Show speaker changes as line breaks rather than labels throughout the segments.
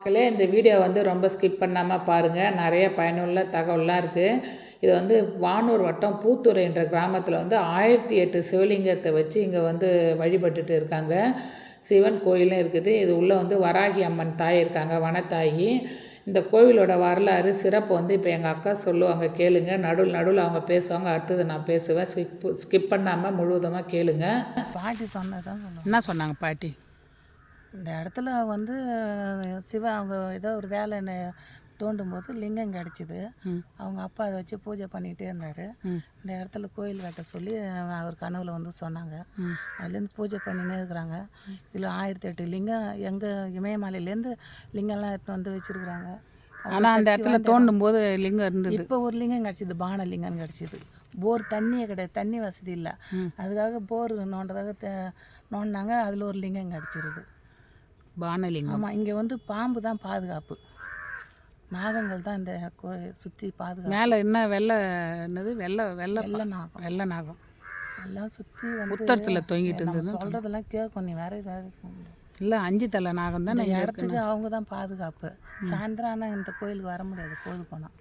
மக்களே இந்த வீடியோ வந்து ரொம்ப ஸ்கிப் பண்ணாமல் பாருங்கள் நிறைய பயனுள்ள தகவல்லாம் இருக்குது இது வந்து வானூர் வட்டம் பூத்துறை என்ற கிராமத்தில் வந்து ஆயிரத்தி எட்டு சிவலிங்கத்தை வச்சு இங்கே வந்து வழிபட்டுட்டு இருக்காங்க. சிவன் கோயிலும் இருக்குது. இது உள்ளே வந்து வராகி அம்மன் தாய் இருக்காங்க வனத்தாயி. இந்த கோவிலோட வரலாறு சிறப்பு வந்து இப்போ எங்கள் அக்கா சொல்லுவாங்க கேளுங்க. நடுவில் நடுவில் அவங்க பேசுவாங்க. அடுத்தது நான் பேசுவேன். ஸ்கிப் ஸ்கிப் பண்ணாமல் முழுவதுமாக கேளுங்க.
பாட்டி சொன்னதான்
என்ன சொன்னாங்க பாட்டி?
இந்த இடத்துல வந்து சிவ அவங்க ஏதோ ஒரு வேலை தோண்டும் போது லிங்கம் கிடச்சிது. அவங்க அப்பா அதை வச்சு பூஜை பண்ணிக்கிட்டே இருந்தார். இந்த இடத்துல கோயில் கட்ட சொல்லி அவர் கனவுல வந்து சொன்னாங்க. அதுலேருந்து பூஜை பண்ணினே இருக்கிறாங்க. இதில் ஆயிரத்தி எட்டு லிங்கம் எங்கள் இமயமலையிலேருந்து லிங்கம்லாம் எடுத்து வந்து வச்சுருக்குறாங்க.
ஆனால் அந்த இடத்துல தோண்டும் போது லிங்கம் இருந்தது.
இப்போ ஒரு லிங்கம் கிடச்சிது பான லிங்கம்னு கிடச்சிது. போர் தண்ணியே கிடையாது தண்ணி வசதி இல்லை. அதுக்காக போர் நோண்டதாக நோண்டினாங்க அதில் ஒரு லிங்கம் கிடச்சிருது.
பானலிங்கம்.
ஆமாம் இங்கே வந்து பாம்பு தான் பாதுகாப்பு. நாகங்கள் தான் இந்த கோ சுற்றி பாதுகாப்பு.
மேலே என்ன வெள்ளை என்னது? வெள்ளை வெள்ளை
வெள்ளை நாகம்.
வெள்ளை நாகம்.
எல்லாம் சுற்றி
உத்தரத்தில் தொங்கிட்டு இருந்தது
சொல்கிறதெல்லாம் கேட்கும். நீ வேற ஏதாவது
இல்லை அஞ்சு தலை நாகம் தானே
இடத்துக்கு அவங்க தான் பாதுகாப்பு. சாயந்தரம் ஆனால் இந்த கோயிலுக்கு வர முடியாது பொழுது போனால்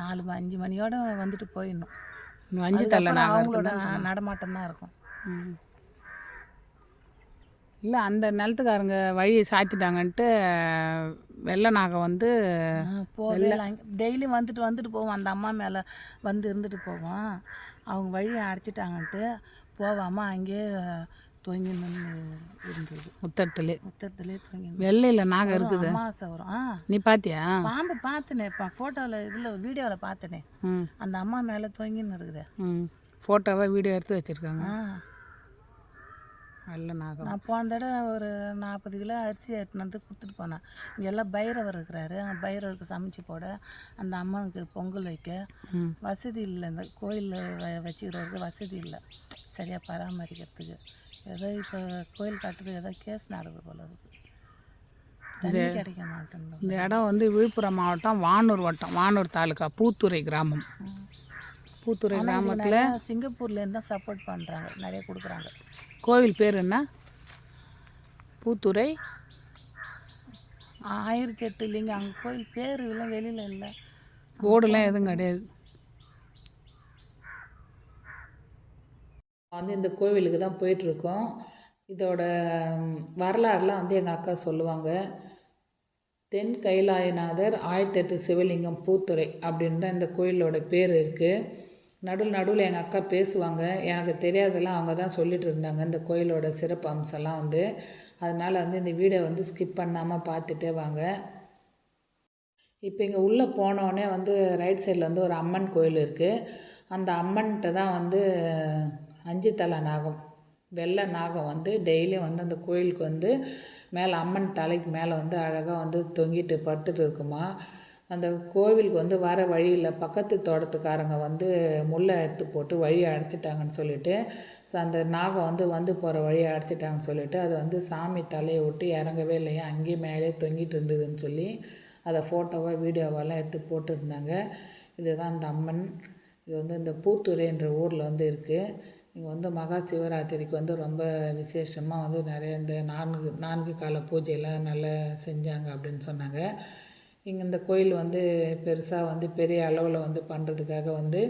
நாலு அஞ்சு மணியோட வந்துட்டு போயிடணும்.
அஞ்சு தலை நாகம்
அவங்களோட நடமாட்டம் தான் இருக்கும்.
இல்லை அந்த நிலத்துக்காரங்க வழி சாத்திட்டாங்கன்ட்டு வெள்ளை நாகம் வந்து
போகவே டெய்லியும் வந்துட்டு வந்துட்டு போவோம். அந்த அம்மா மேலே வந்து இருந்துட்டு போவோம். அவங்க வழியை அடைச்சிட்டாங்கன்ட்டு போவாமல் அங்கேயே தொங்கி இருந்தது.
உத்தரத்துலே
முத்தத்துலேயே தொங்கி.
வெள்ளையில் நாகம் இருக்குது.
அமாவாசை வரும். ஆ.
நீ பாத்தியா?
பாம்பு பார்த்தனே இப்போ ஃபோட்டோவில் இதில் வீடியோவில் பார்த்தனே அந்த அம்மா மேலே தொங்கின்னு இருக்குது.
ம். ஃபோட்டோவை வீடியோ எடுத்து வச்சுருக்காங்க. வெள்ளை நாகம்.
நான் போன தடவை ஒரு நாற்பது கிலோ அரிசி எடுத்துன்னு வந்து கொடுத்துட்டு போனேன். இங்கே எல்லாம் பைரவர் இருக்கிறாரு. பைரவருக்கு சமைச்சு போட அந்த அம்மனுக்கு பொங்கல் வைக்க வசதி இல்லை. இந்த கோயிலில் வ வச்சுக்கிறவருக்கு வசதி இல்லை. சரியாக பராமரிக்கிறதுக்கு. ஏதோ இப்போ கோயில் கட்டுறது ஏதோ கேஸ் நடக்குது போல இருக்கு. தண்ணி கிடைக்க மாட்டேங்குது
இந்த இடம் வந்து விழுப்புரம் மாவட்டம் வானூர் வட்டம் வானூர் தாலுக்கா பூத்துறை கிராமம். பூத்துறை கிராமத்தில்
சிங்கப்பூர்லேருந்து தான் சப்போர்ட் பண்ணுறாங்க நிறைய கொடுக்குறாங்க.
கோவில் பேர் என்ன? பூத்துறை?
ஆயிரத்தி எட்டு இல்லைங்க. அங்கே கோயில் பேர் எல்லாம் வெளியில் இல்லை.
போர்டுலாம் எதுவும் கிடையாது. வந்து இந்த கோவிலுக்கு தான் போயிட்டுருக்கோம். இதோட வரலாறுலாம் வந்து எங்கள் அக்கா சொல்லுவாங்க. தென் கைலாயநாதர் ஆயிரத்தெட்டு சிவலிங்கம் பூத்துறை அப்படின்னு தான் இந்த கோயிலோட பேர் இருக்குது நடுவில் நடுவில் எங்கள் அக்கா பேசுவாங்க. எனக்கு தெரியாதெல்லாம் அவங்க தான் சொல்லிட்டு இருந்தாங்க. இந்த கோயிலோட சிறப்பு அம்சம்லாம் வந்து. அதனால் வந்து இந்த வீடை வந்து ஸ்கிப் பண்ணாமல் பார்த்துட்டே வாங்க. இப்போ இங்கே உள்ளே போனோடனே வந்து ரைட் சைடில் வந்து ஒரு அம்மன் கோயில் இருக்குது அந்த அம்மன்கிட்ட தான் வந்து அஞ்சு தலை நாகம் வெள்ளை நாகம் வந்து டெய்லியும் வந்து அந்த கோயிலுக்கு வந்து மேலே அம்மன் தலைக்கு மேலே வந்து அழகாக வந்து தொங்கிட்டு படுத்துட்டு இருக்குமா. அந்த கோவிலுக்கு வந்து வர வழியில் பக்கத்து தோட்டத்துக்காரங்க வந்து முல்லை எடுத்து போட்டு வழியை அடைச்சிட்டாங்கன்னு சொல்லிட்டு அந்த நாகம் வந்து வந்து போகிற வழியை அடைச்சிட்டாங்கன்னு சொல்லிட்டு அது வந்து சாமி தலையை விட்டு இறங்கவே இல்லையா? அங்கேயே மேலே தொங்கிட்டு இருந்ததுன்னு சொல்லி அதை ஃபோட்டோவாக வீடியோவெல்லாம் எடுத்து போட்டிருந்தாங்க. இதுதான் அந்த அம்மன். இது வந்து இந்த பூத்துறைன்ற ஊரில் வந்து இருக்குது இங்கே வந்து மகா சிவராத்திரிக்கு வந்து ரொம்ப விசேஷமாக வந்து நிறைய இந்த நான்கு நான்கு கால பூஜையெல்லாம் நல்லா செஞ்சாங்க அப்படின்னு சொன்னாங்க. இங்கே இந்த கோயில் வந்து பெருசாக வந்து பெரிய அளவில் வந்து பண்ணுறதுக்காக வந்து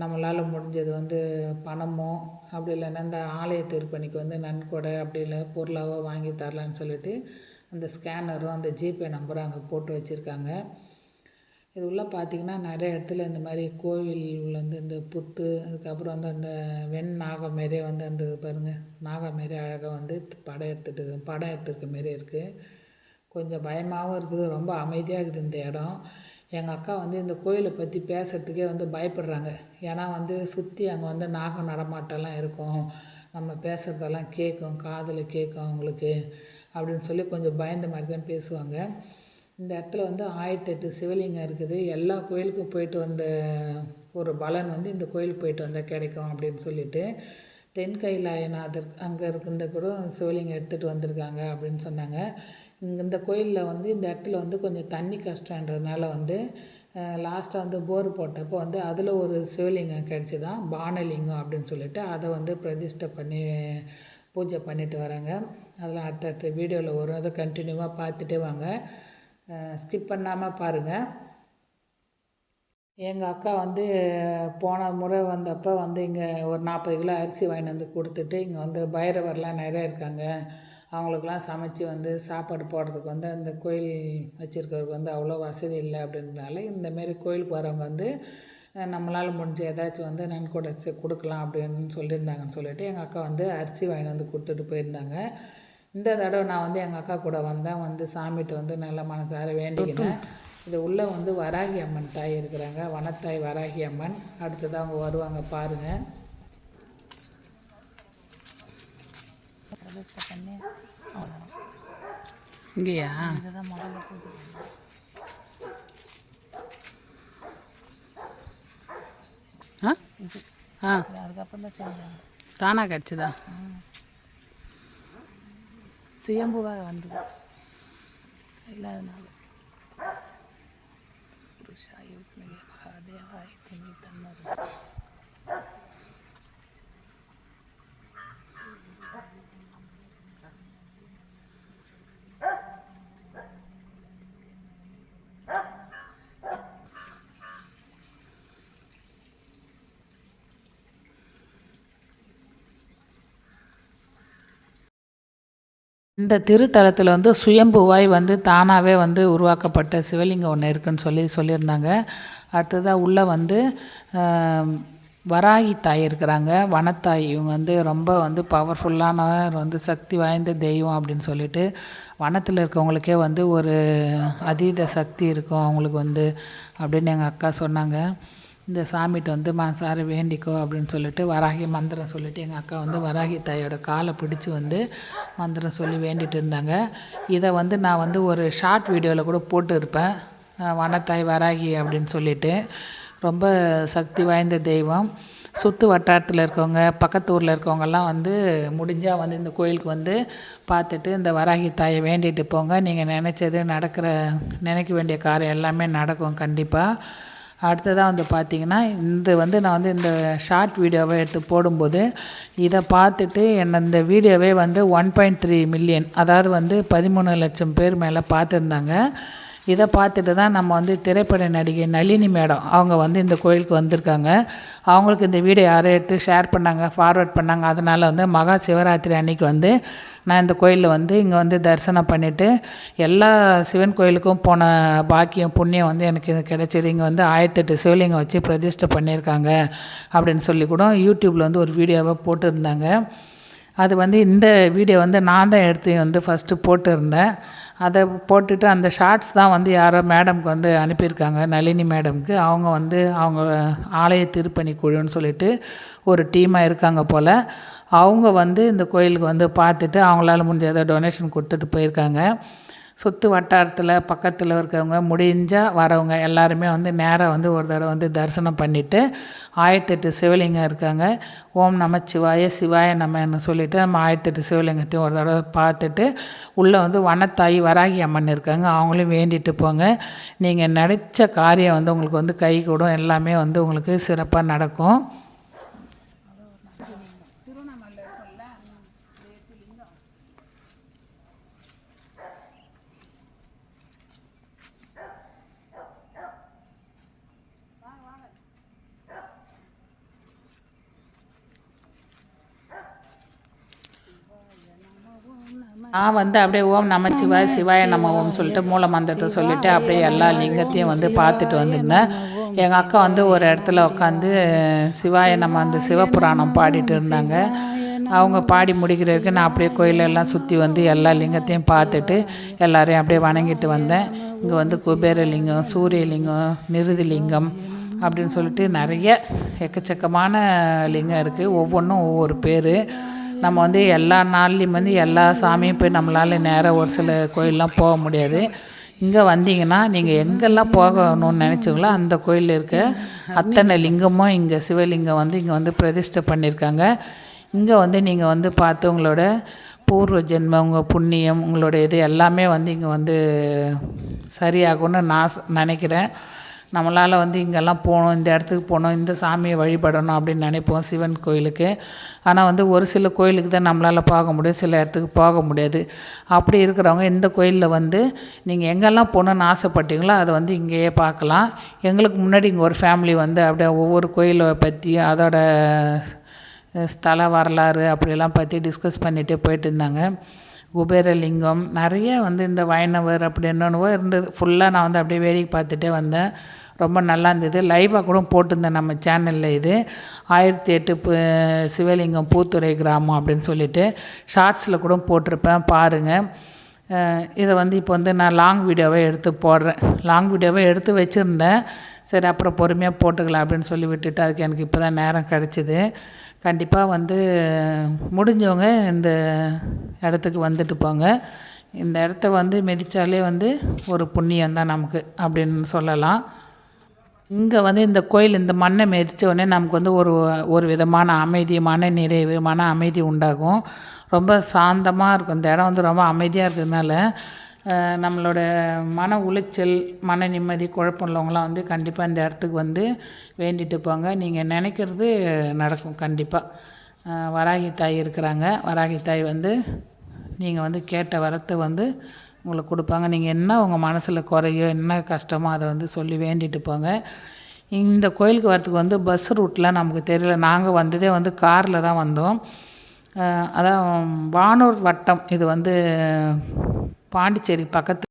நம்மளால் முடிஞ்சது வந்து பணமோ அப்படி இல்லைன்னா இந்த ஆலய திருப்பணிக்கு வந்து நன்கொடை அப்படி இல்லை பொருளாவோ வாங்கி தரலான்னு சொல்லிட்டு அந்த ஸ்கேனரும் அந்த ஜிபே நம்பரும் அங்கே போட்டு வச்சுருக்காங்க. இது உள்ள பார்த்தீங்கன்னா நிறைய இடத்துல இந்த மாதிரி கோவில் வந்து இந்த புத்து அதுக்கப்புறம் வந்து அந்த வெண் நாகம் மாரியே வந்து அந்த பாருங்கள் நாகம் மாரி அழகாக வந்து படம் எடுத்துட்டு படம் எடுத்துருக்க மாரி இருக்குது கொஞ்சம் பயமாகவும் இருக்குது ரொம்ப அமைதியாக இருக்குது இந்த இடம். எங்கள் அக்கா வந்து இந்த கோயிலை பற்றி பேசுகிறதுக்கே வந்து பயப்படுறாங்க. ஏன்னா வந்து சுற்றி அங்கே வந்து நாகம் நடமாட்டம்லாம் இருக்கும். நம்ம பேசுகிறதெல்லாம் கேட்கும் காதில் கேட்கும் அவங்களுக்கு அப்படின்னு சொல்லி கொஞ்சம் பயந்த மாதிரி தான் பேசுவாங்க. இந்த இடத்துல வந்து ஆயிரத்தெட்டு சிவலிங்கம் இருக்குது. எல்லா கோயிலுக்கும் போயிட்டு வந்த ஒரு பலன் வந்து இந்த கோயிலுக்கு போயிட்டு வந்தால் கிடைக்கும் அப்படின்னு சொல்லிட்டு தென் கைலாயநாதர் அங்கே இருக்கிறத கூட சிவலிங்கம் எடுத்துகிட்டு வந்திருக்காங்க அப்படின்னு சொன்னாங்க. இந்த கோயிலில் வந்து இந்த இடத்துல வந்து கொஞ்சம் தண்ணி கஷ்டன்றதுனால வந்து லாஸ்ட்டாக வந்து போர் போட்டப்போ வந்து அதில் ஒரு சிவலிங்கம் கிடச்சிதான் பானலிங்கம் அப்படின்னு சொல்லிட்டு அதை வந்து பிரதிஷ்டை பண்ணி பூஜை பண்ணிட்டு வராங்க. அதெல்லாம் அடுத்தடுத்த வீடியோவில் வரும். அதை கண்டினியூவாக பார்த்துட்டே வாங்க. ஸ்கிப் பண்ணாமல் பாருங்கள் எங்கள் அக்கா வந்து போன முறை வந்தப்போ வந்து இங்கே ஒரு நாற்பது கிலோ அரிசி வாங்கிட்டு வந்து கொடுத்துட்டு இங்கே வந்து பைரவர்லாம் நிறையா இருக்காங்க. அவங்களுக்கெல்லாம் சமைச்சு வந்து சாப்பாடு போடுறதுக்கு வந்து அந்த கோயில் வச்சுருக்கிறதுக்கு வந்து அவ்வளோ வசதி இல்லை அப்படின்றனால இந்தமாரி கோயிலுக்கு வரவங்க வந்து நம்மளால் முடிஞ்ச ஏதாச்சும் வந்து நன்கொடை கொடுக்கலாம் அப்படின்னு சொல்லியிருந்தாங்கன்னு சொல்லிட்டு எங்கள் அக்கா வந்து அரிசி வாங்கிட்டு வந்து கொடுத்துட்டு போயிருந்தாங்க. இந்த தடவை நான் வந்து எங்கள் அக்கா கூட வந்தேன். வந்து சாமிகிட்ட வந்து நல்ல மனசார வேண்டிக்கினேன். இது உள்ளே வந்து வராகி அம்மன் தாய் இருக்கிறாங்க. வனத்தாய் வராகி அம்மன். அடுத்தது அவங்க வருவாங்க பாருங்கள்
பிரதிஷ்டை பண்ணி அவ்வளோதான்
இங்கேயா?
இதுதான் முதல்ல பண்ணோம்.
ஆ?
இது.
ஆ.
அதுக்கப்புறம் தான் செஞ்சாங்க
தானாக கிடச்சிதா?
சுயம்புவாக வந்தது. இல்லாதனால. புருஷாய மகாதேவாய திமி தன்னது
இந்த திருத்தலத்தில் வந்து சுயம்புவாய் வந்து தானாகவே வந்து உருவாக்கப்பட்ட சிவலிங்கம் ஒன்று இருக்குன்னு சொல்லி சொல்லியிருந்தாங்க. அடுத்ததாக உள்ளே வந்து வராகி தாய் இருக்கிறாங்க. வனத்தாய் இவங்க வந்து ரொம்ப வந்து பவர்ஃபுல்லான வந்து சக்தி வாய்ந்த தெய்வம் அப்படின்னு சொல்லிட்டு வனத்தில் இருக்கவங்களுக்கே வந்து ஒரு அதீத சக்தி இருக்கும் அவங்களுக்கு வந்து அப்படின்னு எங்கள் அக்கா சொன்னாங்க. இந்த சாமிகிட்ட வந்து மனசார வேண்டிக்கோ அப்படின்னு சொல்லிட்டு வராகி மந்திரம் சொல்லிட்டு எங்கள் அக்கா வந்து வராகி தாயோட காலை பிடிச்சி வந்து மந்திரம் சொல்லி வேண்டிகிட்டு இருந்தாங்க. இதை வந்து நான் வந்து ஒரு ஷார்ட் வீடியோவில் கூட போட்டு இருப்பேன் வனத்தாய் வராகி அப்படின்னு சொல்லிட்டு. ரொம்ப சக்தி வாய்ந்த தெய்வம். சுற்று வட்டாரத்தில் இருக்கவங்க பக்கத்து ஊரில் இருக்கவங்கெல்லாம் வந்து முடிஞ்சால் வந்து இந்த கோயிலுக்கு வந்து பார்த்துட்டு இந்த வராகி தாயை வேண்டிட்டு போங்க. நீங்கள் நினச்சது நடக்கிற நினைக்க வேண்டிய காரியம் எல்லாமே நடக்கும் கண்டிப்பாக அடுத்ததாக வந்து பார்த்தீங்கன்னா இந்த வந்து நான் வந்து இந்த ஷார்ட் வீடியோவை எடுத்து போடும்போது இதை பார்த்துட்டு என்ன இந்த வீடியோவே வந்து ஒன் பாயிண்ட் த்ரீ மில்லியன் அதாவது வந்து பதிமூணு லட்சம் பேர் மேலே பார்த்துருந்தாங்க. இதை பார்த்துட்டு தான் நம்ம வந்து திரைப்பட நடிகை நளினி மேடம் அவங்க வந்து இந்த கோயிலுக்கு வந்திருக்காங்க. அவங்களுக்கு இந்த வீடியோ யாரும் எடுத்து ஷேர் பண்ணாங்க ஃபார்வர்ட் பண்ணாங்க. அதனால் வந்து மகா சிவராத்திரி அன்னைக்கு வந்து நான் இந்த கோயிலில் வந்து இங்கே வந்து தரிசனம் பண்ணிவிட்டு எல்லா சிவன் கோயிலுக்கும் போன பாக்கியம் புண்ணியம் வந்து எனக்கு இது கிடச்சிது. இங்கே வந்து ஆயிரத்தெட்டு சிவலிங்கம் வச்சு பிரதிஷ்டை பண்ணியிருக்காங்க அப்படின்னு சொல்லி கூட யூடியூப்பில் வந்து ஒரு வீடியோவை போட்டிருந்தாங்க. அது வந்து இந்த வீடியோ வந்து நான் தான் எடுத்து வந்து ஃபஸ்ட்டு போட்டிருந்தேன். அதை போட்டுட்டு அந்த ஷார்ட்ஸ் தான் வந்து யாரோ மேடம்க்கு வந்து அனுப்பியிருக்காங்க நளினி மேடம்க்கு அவங்க வந்து அவங்க ஆலய திருப்பணி குழுன்னு சொல்லிட்டு ஒரு டீமாக இருக்காங்க போல். அவங்க வந்து இந்த கோயிலுக்கு வந்து பார்த்துட்டு அவங்களால முடிஞ்ச டொனேஷன் கொடுத்துட்டு போயிருக்காங்க. சுற்று வட்டாரத்தில் பக்கத்தில் இருக்கிறவங்க முடிஞ்சால் வரவங்க எல்லாருமே வந்து நேராக வந்து ஒரு தடவை வந்து தரிசனம் பண்ணிவிட்டு ஆயிரத்தெட்டு சிவலிங்கம் இருக்காங்க. ஓம் நம சிவாய நம்மன்னு சொல்லிவிட்டு நம்ம ஆயிரத்தெட்டு சிவலிங்கத்தையும் ஒரு தடவை பார்த்துட்டு உள்ளே வந்து வனத்தாயி வராகி அம்மன் இருக்காங்க. அவங்களையும் வேண்டிட்டு போங்க. நீங்கள் நினச்ச காரியம் வந்து உங்களுக்கு வந்து கை கூடும். எல்லாமே வந்து உங்களுக்கு சிறப்பாக நடக்கும். நான் வந்து அப்படியே ஓம் நமச்சிவாய் சிவாய நம்ம ஓம் சொல்லிட்டு மூல மந்திரத்தை சொல்லிட்டு அப்படியே எல்லா லிங்கத்தையும் வந்து பார்த்துட்டு வந்திருந்தேன். எங்கள் அக்கா வந்து ஒரு இடத்துல உட்காந்து சிவாய நம்ம அந்த சிவபுராணம் பாடிட்டு இருந்தாங்க. அவங்க பாடி முடிக்கிற வரைக்கும் நான் அப்படியே கோயிலெல்லாம் சுற்றி வந்து எல்லா லிங்கத்தையும் பார்த்துட்டு எல்லாரையும் அப்படியே வணங்கிட்டு வந்தேன். இங்கே வந்து குபேரலிங்கம் சூரியலிங்கம் நிருதிலிங்கம் அப்படின்னு சொல்லிட்டு நிறைய எக்கச்சக்கமான லிங்கம் இருக்குது ஒவ்வொன்றும் ஒவ்வொரு பேர். நம்ம வந்து எல்லா நாள்லேயும் வந்து எல்லா சாமியும் போய் நம்மளால் நேராக ஒரு சில கோயிலெலாம் போக முடியாது. இங்கே வந்தீங்கன்னா நீங்கள் எங்கெல்லாம் போகணும்னு நினச்சிங்களோ அந்த கோயிலில் இருக்க அத்தனை லிங்கமும் இங்கே சிவலிங்கம் வந்து இங்கே வந்து பிரதிஷ்டை பண்ணியிருக்காங்க இங்கே வந்து நீங்கள் வந்து பார்த்து உங்களோட பூர்வ ஜென்மம் உங்கள் புண்ணியம் உங்களோட இது எல்லாமே வந்து இங்கே வந்து சரியாகும்னு நான் நினைக்கிறேன். நம்மளால் வந்து இங்கெல்லாம் போகணும் இந்த இடத்துக்கு போகணும் இந்த சாமியை வழிபடணும் அப்படின்னு நினைப்போம் சிவன் கோயிலுக்கு. ஆனால் வந்து ஒரு சில கோயிலுக்கு தான் நம்மளால் போக முடியும் சில இடத்துக்கு போக முடியாது. அப்படி இருக்கிறவங்க இந்த கோயிலில் வந்து நீங்கள் எங்கெல்லாம் போகணுன்னு ஆசைப்பட்டீங்களோ அதை வந்து இங்கேயே பார்க்கலாம். எங்களுக்கு முன்னாடி இங்கே ஒரு ஃபேமிலி வந்து அப்படியே ஒவ்வொரு கோயிலை பற்றி அதோட ஸ்தல வரலாறு அப்படியெல்லாம் பற்றி டிஸ்கஸ் பண்ணிகிட்டே போயிட்டு இருந்தாங்க. குபேரலிங்கம் நிறைய வந்து இந்த வைணவர் அப்படி என்னென்னவோ இருந்தது. ஃபுல்லாக நான் வந்து அப்படியே வேடிக்கை பார்த்துட்டே வந்தேன். ரொம்ப நல்லா இருந்தது. லைவாக கூட போட்டிருந்தேன் நம்ம சேனலில் இது. ஆயிரத்தி எட்டு சிவலிங்கம் பூத்துறை கிராமம் அப்படின்னு சொல்லிட்டு ஷார்ட்ஸில் கூட போட்டிருப்பேன். பாருங்கள் இதை வந்து இப்போ வந்து நான் லாங் வீடியோவை எடுத்து போடுறேன். லாங் வீடியோவை எடுத்து வச்சுருந்தேன். சரி அப்புறம் பொறுமையாக போட்டுக்கலாம் அப்படின்னு சொல்லி விட்டுட்டு அதுக்கு எனக்கு இப்போ தான் நேரம் கிடச்சிது. கண்டிப்பாக வந்து முடிஞ்சவங்க இந்த இடத்துக்கு வந்துட்டு போங்க. இந்த இடத்த வந்து மிதித்தாலே வந்து ஒரு புண்ணியம் தான் நமக்கு அப்படின்னு சொல்லலாம். இங்கே வந்து இந்த கோயில் இந்த மண்ணை மெரித்த உடனே நமக்கு வந்து ஒரு ஒரு விதமான அமைதி மன நிறைவு மன அமைதி உண்டாகும். ரொம்ப சாந்தமாக இருக்கும். இந்த இடம் வந்து ரொம்ப அமைதியாக இருக்கிறதுனால நம்மளோட மன உளைச்சல் மன நிம்மதி குழப்பம் உள்ளவங்களாம் வந்து கண்டிப்பாக இந்த இடத்துக்கு வந்து வேண்டிட்டு போங்க. நீங்கள் நினைக்கிறது நடக்கும் கண்டிப்பாக வராகி தாய் இருக்கிறாங்க. வராகி தாய் வந்து நீங்கள் வந்து கேட்ட வரத்தை வந்து உங்களுக்கு கொடுப்பாங்க. நீங்கள் என்ன உங்கள் மனசில் குறையோ என்ன கஷ்டமோ அதை வந்து சொல்லி வேண்டிட்டு போங்க. இந்த கோயிலுக்கு வரத்துக்கு வந்து பஸ் ரூட்லாம் நமக்கு தெரியல. நாங்கள் வந்ததே வந்து காரில் தான் வந்தோம். அதான் வானூர் வட்டம். இது வந்து பாண்டிச்சேரி பக்கத்து